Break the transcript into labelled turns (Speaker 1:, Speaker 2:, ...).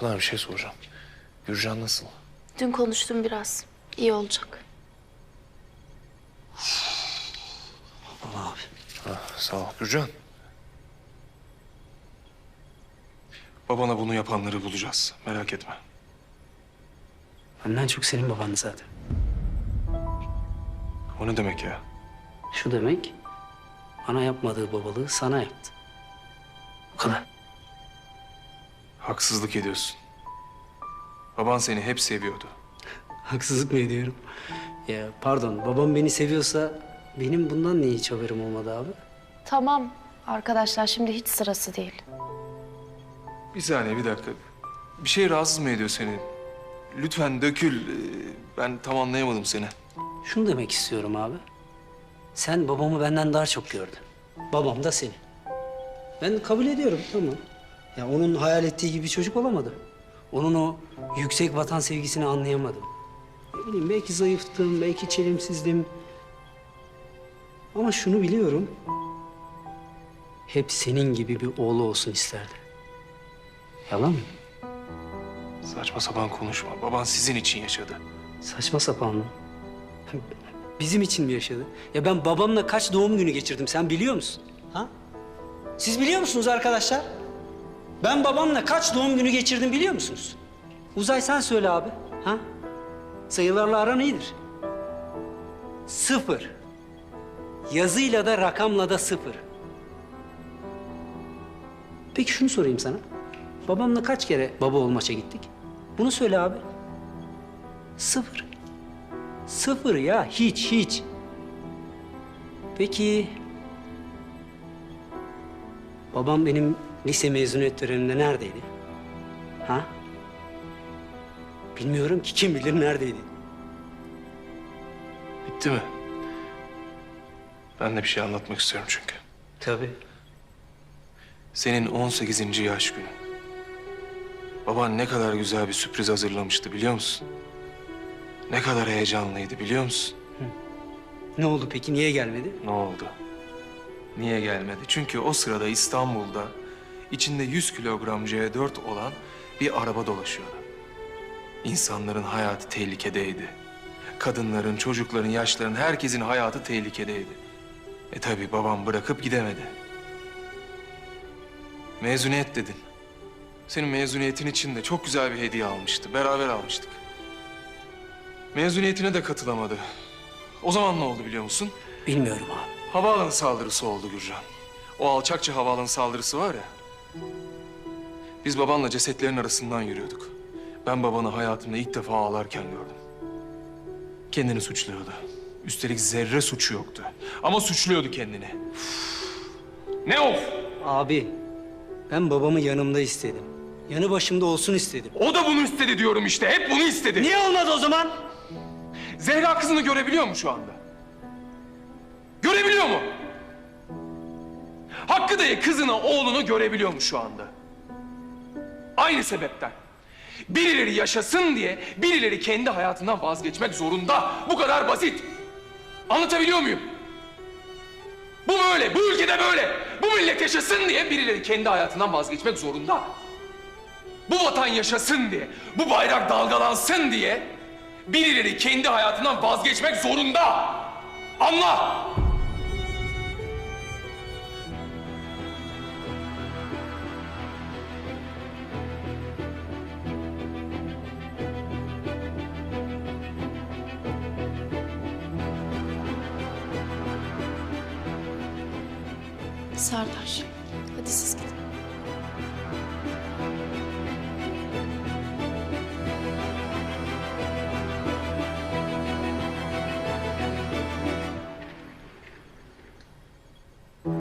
Speaker 1: Pınar bir şey soracağım. Gürcan nasıl?
Speaker 2: Dün konuştum biraz. İyi olacak.
Speaker 3: Baba abi.
Speaker 1: Ha, sağ ol. Gürcan. Babana bunu yapanları bulacağız. Merak etme.
Speaker 3: Benden çok senin babandı zaten.
Speaker 1: O ne demek ya?
Speaker 3: Şu demek, bana yapmadığı babalığı sana yaptı. Bu kadar.
Speaker 1: Haksızlık ediyorsun. Baban seni hep seviyordu.
Speaker 3: Haksızlık mı ediyorum? Ya pardon, babam beni seviyorsa benim bundan niye hiç haberim olmadı abi?
Speaker 2: Tamam arkadaşlar şimdi hiç sırası değil.
Speaker 1: Bir saniye, bir dakika. Bir şey rahatsız mı ediyor seni? Lütfen dökül. Ee, Ben tam anlayamadım seni.
Speaker 3: Şunu demek istiyorum abi. Sen babamı benden daha çok gördün. Babam da seni. Ben kabul ediyorum tamam. Ya onun hayal ettiği gibi çocuk olamadı. Onun o yüksek vatan sevgisini anlayamadım. Ne bileyim belki zayıftım, belki çelimsizdim. Ama şunu biliyorum. Hep senin gibi bir oğlu olsun isterdi. Yalan mı?
Speaker 1: Saçma sapan konuşma. Baban sizin için yaşadı.
Speaker 3: Saçma sapan mı? Bizim için mi yaşadı? Ya ben babamla kaç doğum günü geçirdim sen biliyor musun? Ha? Siz biliyor musunuz arkadaşlar? Ben babamla kaç doğum günü geçirdim biliyor musunuz? Uzay sen söyle abi. Ha? Sayılarla aran iyidir. Sıfır. Yazıyla da rakamla da sıfır. Peki şunu sorayım sana. Babamla kaç kere baba ol maça gittik? Bunu söyle abi. Sıfır. Sıfır ya, hiç hiç. Peki... Babam benim lise mezuniyet törenimde neredeydi? Ha? Bilmiyorum ki kim bilir neredeydi.
Speaker 1: Bitti mi? Ben de bir şey anlatmak istiyorum çünkü.
Speaker 3: Tabii.
Speaker 1: Senin 18. yaş günün. Baban ne kadar güzel bir sürpriz hazırlamıştı biliyor musun? Ne kadar heyecanlıydı biliyor musun?
Speaker 3: Ne oldu peki, niye gelmedi?
Speaker 1: Ne oldu? Niye gelmedi? Çünkü o sırada İstanbul'da içinde 100 kilogram C4 olan bir araba dolaşıyordu. İnsanların hayatı tehlikedeydi. Kadınların, çocukların, yaşların, herkesin hayatı tehlikedeydi. E tabii babam bırakıp gidemedi. Mezuniyet dedin. Senin mezuniyetin için de çok güzel bir hediye almıştı. Beraber almıştık. Mezuniyetine de katılamadı. O zaman ne oldu biliyor musun?
Speaker 3: Bilmiyorum abi.
Speaker 1: Havaalanı saldırısı oldu Gürcan. O alçakça havaalanı saldırısı var ya. Biz babanla cesetlerin arasından yürüyorduk. Ben babanı hayatımda ilk defa ağlarken gördüm. Kendini suçluyordu. Üstelik zerre suçu yoktu. Ama suçluyordu kendini. ne of?
Speaker 3: Abi, ben babamı yanımda istedim. Yanı başımda olsun istedim.
Speaker 1: O da bunu istedi diyorum işte. Hep bunu istedi.
Speaker 3: Niye olmadı o zaman?
Speaker 1: Zehra kızını görebiliyor mu şu anda? Görebiliyor mu? Hakkı dayı kızını, oğlunu görebiliyor mu şu anda? Aynı sebepten. Birileri yaşasın diye birileri kendi hayatından vazgeçmek zorunda. Bu kadar basit. Anlatabiliyor muyum? Bu böyle, bu ülkede böyle. Bu millet yaşasın diye birileri kendi hayatından vazgeçmek zorunda. Bu vatan yaşasın diye, bu bayrak dalgalansın diye birileri kendi hayatından vazgeçmek zorunda. Anla!
Speaker 2: Serdar hadi siz gidin.